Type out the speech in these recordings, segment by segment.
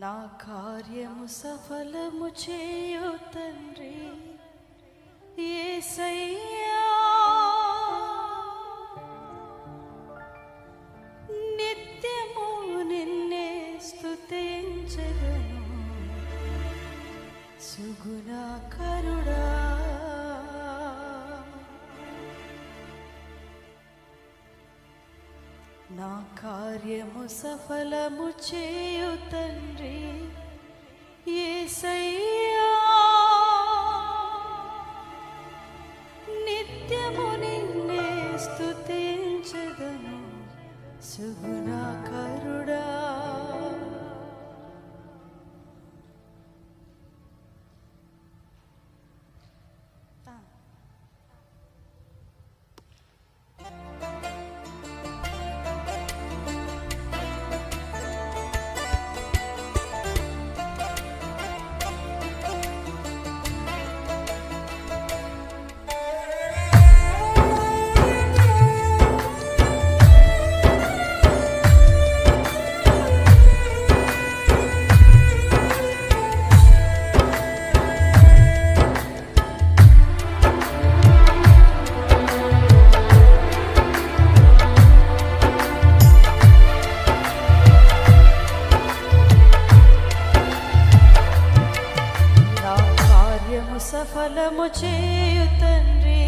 నా కార్యము సఫలము చేయు తండ్రి. యేసయ్యా నిత్యము నిన్నే స్తుతించెదను సుగుణాకరుడా నా కార్యము సఫలము చేయు తండ్రి యేసయ్యా నిత్యము నిన్నే స్తుతించదను. సుగుణాకరుడా సఫలము చేయు తండ్రి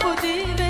পুজিল